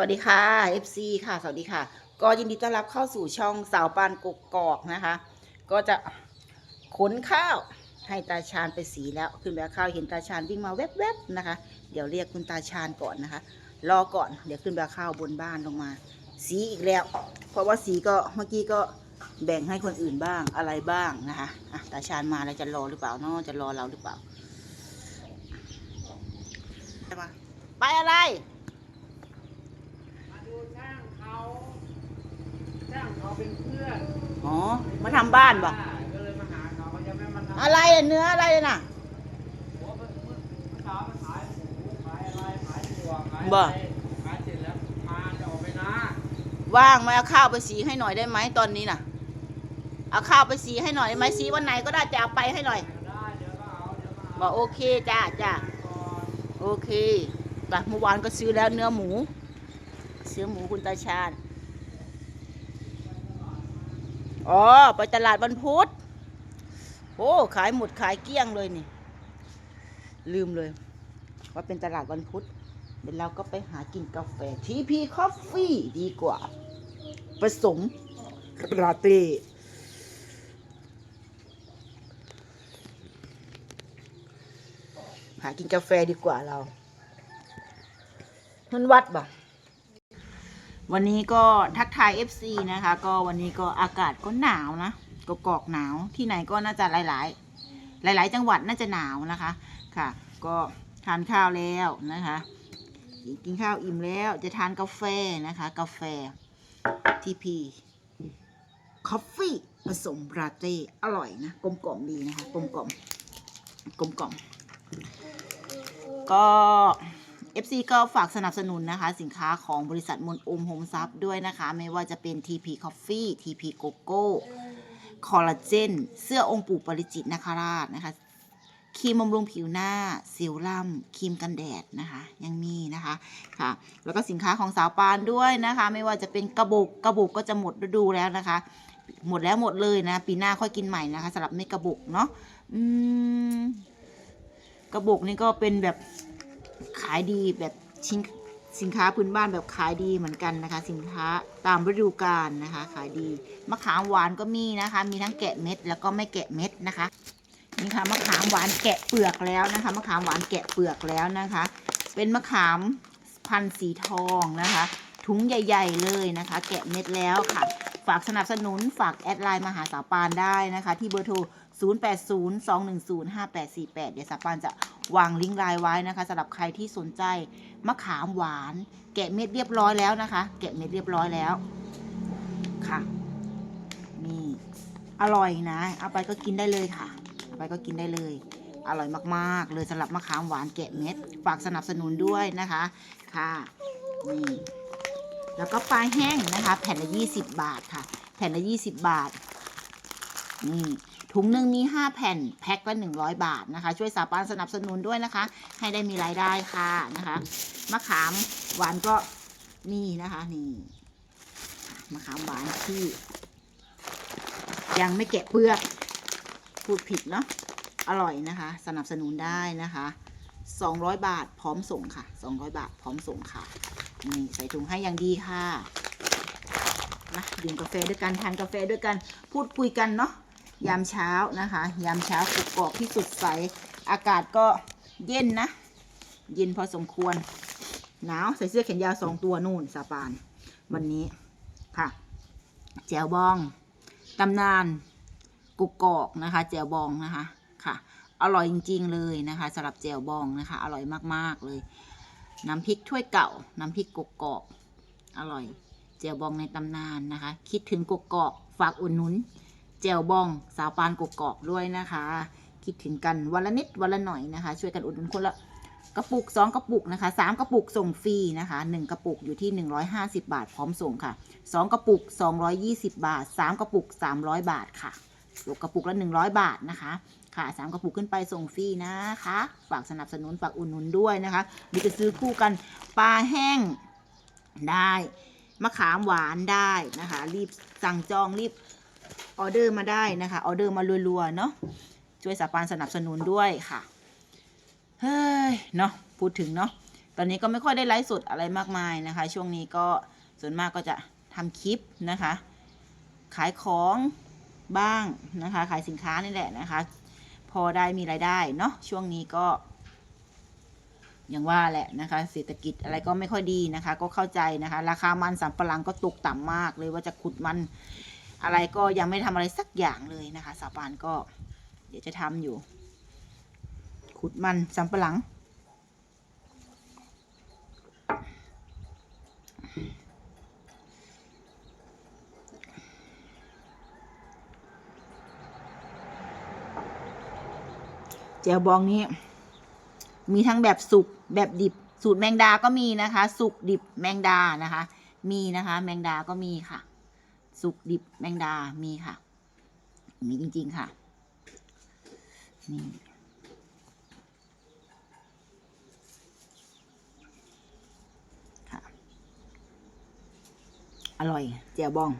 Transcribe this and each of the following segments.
วัสดีค่ะ FC ค่ะ สวัสดีค่ะ ก็ยินดีต้อนรับเข้าสู่ช่องสาวปานกกกอกนะคะ ก็จะขนข้าวให้ตาชาญไปสีแล้ว ขึ้นไปเอาข้าวเห็นตาชาญวิ่งมาแวบๆนะคะ เดี๋ยวเรียกคุณตาชาญก่อนนะคะ รอก่อน เดี๋ยวขึ้นไปเอาข้าวบนบ้านลงมา สีอีกแล้ว เพราะว่าสีก็เมื่อกี้ก็แบ่งให้คนอื่นบ้างอะไรบ้างนะคะะตาชาญมาแล้วจะรอหรือเปล่าเนาะจะรอเราหรือเปล่า ไปอะไร มาดูช่างเขาช่างเขาเป็นเพื่อนอ๋อ มาทำบ้านบ่ก็เลยมาหาเขาเขาจะไม่มาทำอะไรอะเนื้ออะไรน่ะ หัวมันมันเช้ามาขายหมูขายอะไรขายถั่วขายบ่ อะไรขายเสร็จแล้วมาจะออกไปนะว่างไหมเอาข้าวไปสีให้หน่อยได้ไหมตอนนี้น่ะ เอาข้าวไปสีให้หน่อยได้ไหมสีวันไหนก็ได้จะเอาไปให้หน่อยได้เดี๋ยวก็เอาเดี๋ยวก็เอาบอกโอเคจ้าจ้าก่อน โอเคไปเมื่อวานก็ซื้อแล้วเนื้อหมู ซื้อหมูคุณตาชาญอ๋อ ไปตลาดวันพุธโอ้ขายหมดขายเกลี้ยงเลยนี่ ลืมเลย ว่าเป็นตลาดวันพุธเดี๋ยวเราก็ไปหากินกาแฟทีพีคอฟฟี่ดีกว่า ผสมราเต้หากินกาแฟดีกว่าเรา มันวัดบ่ วันนี้ก็ทักทาย FC นะคะ ก็วันนี้ก็อากาศก็หนาวนะก็กอกหนาวที่ไหนก็น่าจะหลาย ๆ หลาย ๆ จังหวัดน่าจะหนาวนะคะค่ะ ก็ทานข้าวแล้วนะคะ กินข้าวอิ่มแล้วจะทานกาแฟนะคะ กาแฟทีพีคอฟฟี่ผสมราเต้อร่อยนะกลมกล่อมดีนะคะกลมกล่อมกลมกล่อมก็ FC ก็ฝากสนับสนุนนะคะ สินค้าของบริษัทมนอมโฮมซับด้วยนะคะ ไม่ว่าจะเป็น TP Coffee TP Coco คอลลาเจน เสื้อองค์ปู่ปริจิตรนาคราชนะคะครีมบำรุงผิวหน้าเซรั่มครีมกันแดดนะคะ ยังมีนะคะค่ะ แล้วก็สินค้าของสาวปานด้วยนะคะ ไม่ว่าจะเป็นกระบุกกระบุกก็จะหมดฤดูแล้วนะคะ หมดแล้วหมดเลยนะ ปีหน้าค่อยกินใหม่นะคะสำหรับเม็ดกระบุกเนาะอืมกระบุกนี่ก็เป็นแบบ ขายดีแบบชิ้นสินค้าพื้นบ้านแบบขายดีเหมือนกันนะคะ สินค้าตามฤดูกาลนะคะ ขายดีมะขามหวานก็มีนะคะ มีทั้งแกะเม็ดแล้วก็ไม่แกะเม็ดนะคะนี่ค่ะมะขามหวานแกะเปลือกแล้วนะคะมะขามหวานแกะเปลือกแล้วนะคะ เป็นมะขามพันธุ์สีทองนะคะถุงใหญ่ ๆ เลยนะคะ แกะเม็ดแล้วค่ะ ฝากสนับสนุนฝากแอดไลน์มาหาสาวปานได้นะคะ ที่เบอร์โทร 0802105848 เดี๋ยวสปานจะวางลิงก์ไลน์ไว้นะคะสำหรับใครที่สนใจมะขามหวาน แกะเม็ดเรียบร้อยแล้วนะคะ แกะเม็ดเรียบร้อยแล้วค่ะนี่อร่อยนะ เอาไปก็กินได้เลยค่ะเอาไปก็กินได้เลย อร่อยมากๆ เลยสำหรับมะขามหวานแกะเม็ด ฝากสนับสนุนด้วยนะคะค่ะนี่แล้วก็ปลาแห้งนะคะ แผ่นละ 20 บาทค่ะ แผ่นละ 20 บาทนี่ ถุงหนึ่งมี 5 แผ่นแพ็คละ100 บาทนะคะ ช่วยสาปานสนับสนุนด้วยนะคะ ให้ได้มีรายได้ค่ะนะคะ มะขามหวานก็นี่นะคะนี่มะขามหวานที่ ยังไม่แกะเปลือกพูดผิดเนาะอร่อยนะคะ สนับสนุนได้นะคะ200 บาทพร้อมส่งค่ะ 200 บาทพร้อมส่งค่ะนี่ใส่ถุงให้อย่างดีค่ะมาดื่มกาแฟด้วยกันทานกาแฟด้วยกัน พูดคุยกันเนาะ ยามเช้านะคะ ยามเช้ากุกกอกที่สุดใส อากาศก็เย็นนะ เย็นพอสมควร หนาวใส่เสื้อแขนยาวสองตัวนู่นสาปาน วันนี้ค่ะ แจวบองตำนานกุกกอกนะคะ แจวบองนะคะค่ะ อร่อยจริง ๆ เลยนะคะสำหรับแจวบองนะคะ อร่อยมากๆเลย น้ำพริกถ้วยเก่า น้ำพริกกุกกอกอร่อยแจวบองในตำนานนะคะ คิดถึงกกอกฝากอุดหนุน แจวบองสาวปานกกอกด้วยนะคะ คิดถึงกันวันละนิดวันละหน่อยนะคะ ช่วยกันอุดหนุนคนละกระปุกสองกระปุกนะคะสามกระปุกส่งฟรีนะคะหนึ่งกระปุกอยู่ที่หนึ่งร้อยห้าสิบาท พร้อมส่งค่ะสองกระปุกสองร้อยยี่สิบบาทสามกระปุกสามร้อยบาทค่ะตกกระปุกละ 100 บาทนะคะค่ะสามกระปุกขึ้นไปส่งฟรีนะคะฝากสนับสนุนฝากอุดหนุนด้วยนะคะหรือจะซื้อคู่กันปลาแห้งได้มะขามหวานได้นะคะ รีบสั่งจองรีบ ออเดอร์มาได้นะคะออเดอร์มารัวๆเนาะช่วยสาปานสนับสนุนด้วยค่ะเฮ้ยเนาะพูดถึงเนาะตอนนี้ก็ไม่ค่อยได้ไลฟ์สดอะไรมากมายนะคะ ช่วงนี้ก็ส่วนมากก็จะทำคลิปนะคะ ขายของบ้างนะคะ ขายสินค้านี่แหละนะคะ พอได้มีรายได้เนาะช่วงนี้ก็อย่างว่าแหละนะคะ เศรษฐกิจอะไรก็ไม่ค่อยดีนะคะ ก็เข้าใจนะคะ ราคามันสำปะหลังก็ตกต่ำมากเลยว่าจะขุดมัน อะไรก็ยังไม่ทำอะไรสักอย่างเลยนะคะสาปานก็ เดี๋ยวจะทำอยู่ ขุดมันสำปะหลังแจวบองนี้ มีทั้งแบบสุกแบบดิบสูตรแมงดาก็มีนะคะ สุกดิบแมงดานะคะ มีนะคะ แมงดาก็มีค่ะ สุกดิบแมงดา มีค่ะ มีจริง ๆ ค่ะ นี่ ค่ะ อร่อยแจ่วบอง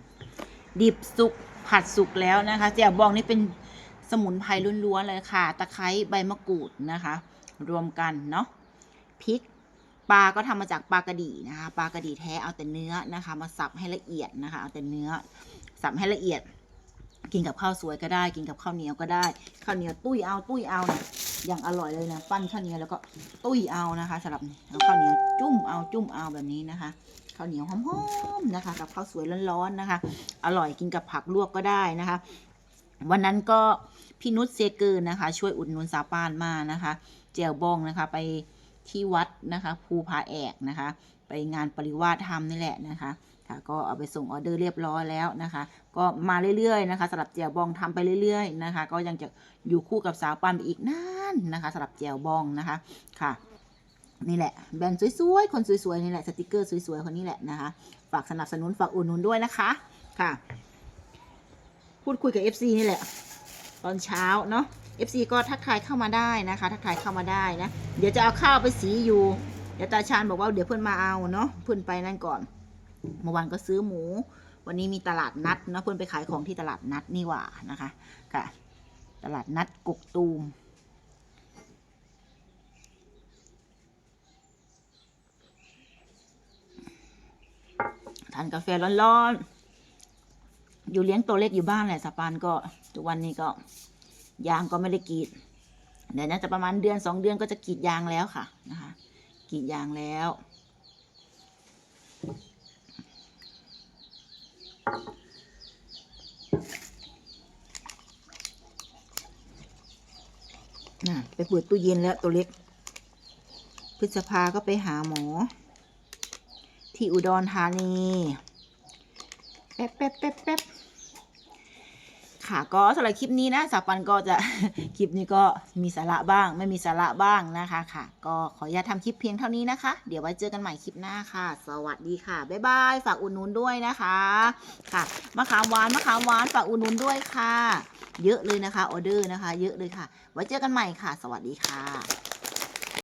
ดิบสุก ผัดสุกแล้วนะคะแจ่วบองนี่เป็นสมุนไพรล้วนๆเลยค่ะ ตะไคร้ใบมะกรูดนะคะ รวมกันเนาะ พริก ปลาก็ทำมาจากปลากระดีนะคะปลากระดีแท้เอาแต่เนื้อนะคะ มาสับให้ละเอียดนะคะ เอาแต่เนื้อสับให้ละเอียด กินกับข้าวสวยก็ได้ กินกับข้าวเหนียวก็ได้ข้าวเหนียวตุ้ยเอาตุ้ยเอาเนี่ยอย่างอร่อยเลยนะปั้นข้าวเหนียวแล้วก็ตุ้ยเอานะคะสำหรับเอาข้าวเหนียวจุ่มเอาจุ่มเอาแบบนี้นะคะข้าวเหนียวหอมๆนะคะ กับข้าวสวยร้อนๆนะคะ อร่อยกินกับผักลวกก็ได้นะคะ วันนั้นก็พี่นุชเซเกินนะคะ ช่วยอุดหนุนสาวปานมานะคะเจียวบองนะคะไป ที่วัดนะคะภูผาแอกนะคะ ไปงานปริวาสธรรมนี่แหละนะคะค่ะก็เอาไปส่งออเดอร์เรียบร้อยแล้วนะคะ ก็มาเรื่อยๆนะคะสำหรับเจียวบองทำไปเรื่อยๆนะคะ ก็ยังจะอยู่คู่กับสาวปานไปอีกนานนะคะสำหรับเจียวบองนะคะค่ะนี่แหละแบรนด์สวยๆ คนสวยๆ นี่แหละสติกเกอร์สวยๆ คนนี้แหละนะคะ ฝากสนับสนุนฝากอุดหนุนด้วยนะคะค่ะ พูดคุยกับ FC นี่แหละ ตอนเช้าเนาะ FC ก็ทักทายเข้ามาได้นะคะ ทักทายเข้ามาได้นะ เดี๋ยวจะเอาข้าวไปสีอยู่ เดี๋ยวตาชาญบอกว่าเดี๋ยวเพื่อนมาเอาเนาะ เพื่อนไปนั่นก่อน เมื่อวานก็ซื้อหมู วันนี้มีตลาดนัดเนาะ เพื่อนไปขายของที่ตลาดนัดนี่หว่านะคะ ค่ะ ตลาดนัดกกตูมทานกาแฟร้อนๆ อยู่เลี้ยงตัวเล็กอยู่บ้านแหละสปานก็ ทุกวันนี้ก็ยางก็ไม่ได้กรีดเดี๋ยวน่าจะประมาณเดือนสองเดือนก็จะกรีดยางแล้วค่ะนะคะกรีดยางแล้ว น่ะ ไปเปิดตู้เย็นแล้วตัวเล็ก พฤษภาก็ไปหาหมอ ที่อุดรธานี แป๊บแป๊บแป๊บแป๊บ ค่ะก็สำหรับคลิปนี้นะสาวปันก็จะคลิปนี้ก็มีสาระบ้าง ไม่มีสาระบ้างนะคะค่ะ ก็ขออนุญาตทำคลิปเพียงเท่านี้นะคะ เดี๋ยวไว้เจอกันใหม่คลิปหน้าค่ะ สวัสดีค่ะ บ๊ายบาย ฝากอุดหนุนด้วยนะคะค่ะมะขามหวานมะขามหวานฝากอุดหนุนด้วยค่ะ เยอะเลยนะคะออเดอร์นะคะ เยอะเลยค่ะ ไว้เจอกันใหม่ค่ะ สวัสดีค่ะ